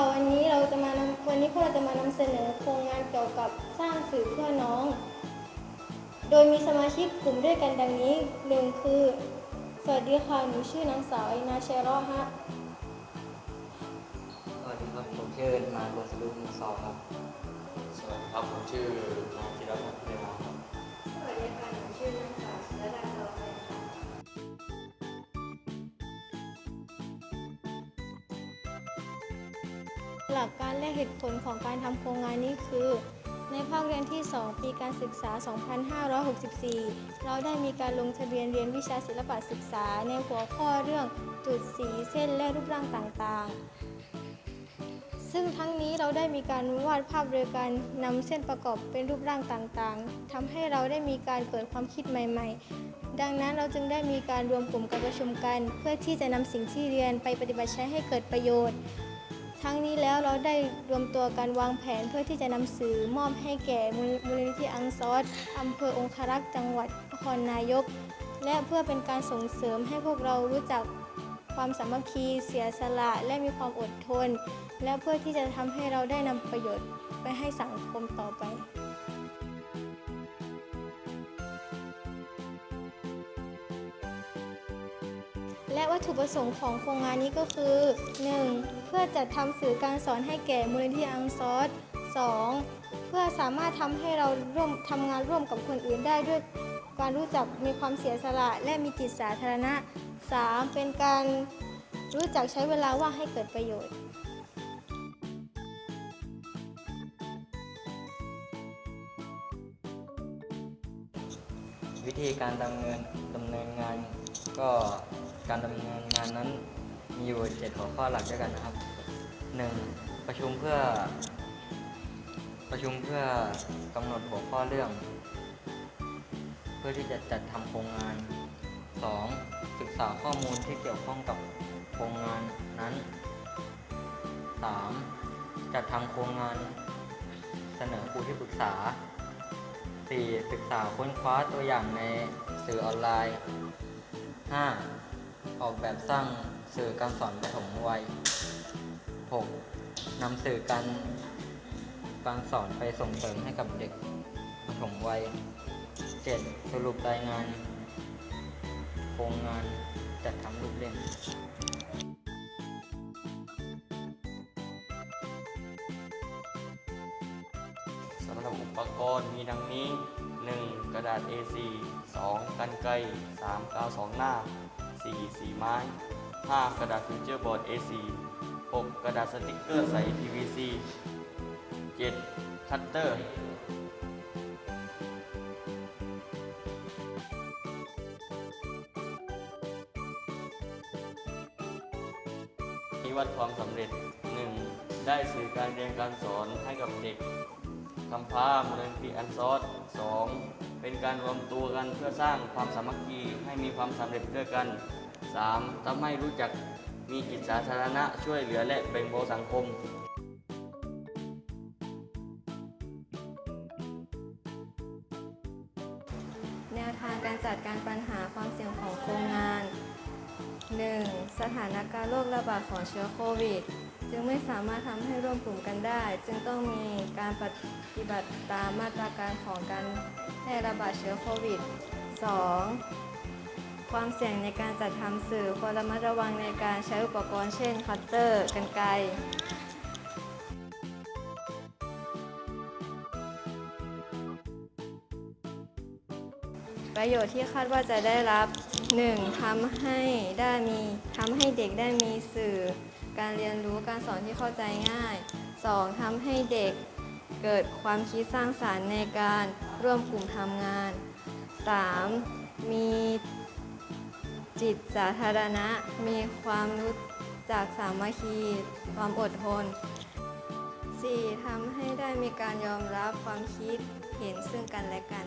ค่ะวันนี้เราจะมานำวันนี้พวกเราจะมานำเสนอโครงงานเกี่ยวกับสร้างสื่อเพื่อน้อง โดยมีสมาชิกกลุ่มด้วยกันดังนี้หนึ่งคือ สวัสดีค่ะหนูชื่อนางสาวไอนาเชรอฮะสวัสดีครับผมชื่อนายบัวสรุปมุสอครับสวัสดีครับผมชื่อนายธีรพัฒน์เนมาครับสวัสดีค่ะหนูชื่อนางสาวศิรดา หลักการและเหตุผลของการทำโครงงานนี้คือ ในภาคเรียนที่ 2 ปีการศึกษา 2564 เราได้มีการลงทะเบียนเรียนวิชาศิลปะศึกษา ในหัวข้อเรื่องจุดสีเส้นและรูปร่างต่างๆ ซึ่งทั้งนี้เราได้มีการวาดภาพโดยการนำเส้นประกอบเป็นรูปร่างต่างๆทำให้เราได้มีการเกิดความคิดใหม่ ๆดังนั้นเราจึงได้มีการรวมกลุ่มกันประชุมกัน เพื่อที่จะนำสิ่งที่เรียนไปปฏิบัติใช้ให้เกิดประโยชน์ ทั้งนี้แล้วเราได้รวมตัวกันวางแผนเพื่อที่จะนำสื่อมอบให้แก่มูลนิธิอังซอสอำเภอองคารักษ์จังหวัดนครนายก และเพื่อเป็นการส่งเสริมให้พวกเรารู้จักความสามัคคีเสียสละและมีความอดทน และเพื่อที่จะทำให้เราได้นำประโยชน์ไปให้สังคมต่อไปและวัตถุประสงค์ของโครงงานนี้ก็คือ 1. เพื่อจัดทำสื่อการสอนให้แก่มูลนิธิอังซอส 2. เพื่อสามารถทำให้เราร่วมทำงานร่วมกับคนอื่นได้ด้วยการรู้จักมีความเสียสละและมีจิตสาธารณะ 3. เป็นการรู้จักใช้เวลาว่างให้เกิดประโยชน์วิธีการดำเนินดำเนินงานก็การดำเนินงานนั้น มีอยู่เจ็ดหัวข้อหลักด้วยกันนะครับ 1. ประชุมเพื่อ ประชุมเพื่อกำหนดหัวข้อเรื่อง เพื่อที่จะจัดทำโครงงาน 2. ศึกษาข้อมูลที่เกี่ยวข้องกับโครงงานนั้น 3. จัดทำโครงงานเสนอครูที่ปรึกษา 4. ศึกษาค้นคว้าตัวอย่างในสื่อออนไลน์ 5. ออกแบบสร้างสื่อการสอนปฐมวัย 6. นำสื่อการการสอนไปส่งเสริมให้กับเด็กปฐมวัย 7. สรุปรายงาน โครงงานจัดทำรูปเล่มสำหรับอุปกรณ์มีดังนี้ 1. กระดาษ A4 2. กันไกร 3 กาวสองหน้า 4. สีไม้ 5. กระดาษฟิวเจอร์บอร์ด A4 6. กระดาษสติกเกอร์ใส PVC 7. คัตเตอร์มีวัดความสำเร็จ 1. ได้สื่อการเรียนการสอนให้กับเด็ก กำพร้ามูลนิธิอันซอส 2. เป็นการรวมตัวกันเพื่อสร้างความสามัคคีให้มีความสำเร็จด้วยกัน 3. ทำให้รู้จักมีจิตสาธารณะช่วยเหลือและแบ่งเบาสังคมแนวทางการจัดการปัญหาความเสี่ยงของโครงงาน 1. สถานการณ์โรคระบาดของเชื้อโควิด จึงไม่สามารถทำให้ร่วมกลุ่มกันได้ จึงต้องมีการปฏิบัติตามมาตรการของการแพร่ระบาดเชื้อโควิด 2. ความเสี่ยงในการจัดทำสื่อควรระมัดระวังในการใช้อุปกรณ์เช่น คัตเตอร์ กันไกรประโยชน์ที่คาดว่าจะได้รับ 1. ทำให้ได้มีทำให้เด็กได้มีสื่อ การเรียนรู้การสอนที่เข้าใจง่าย 2. ทำให้เด็กเกิดความคิดสร้างสารรค์ในการร่วมกลุ่มทำงาน 3. มีจิตสาธารณะ มีความรู้จักสามัคคี ความอดทน 4. ทำให้ได้มีการยอมรับความคิดเห็นซึ่งกันและกัน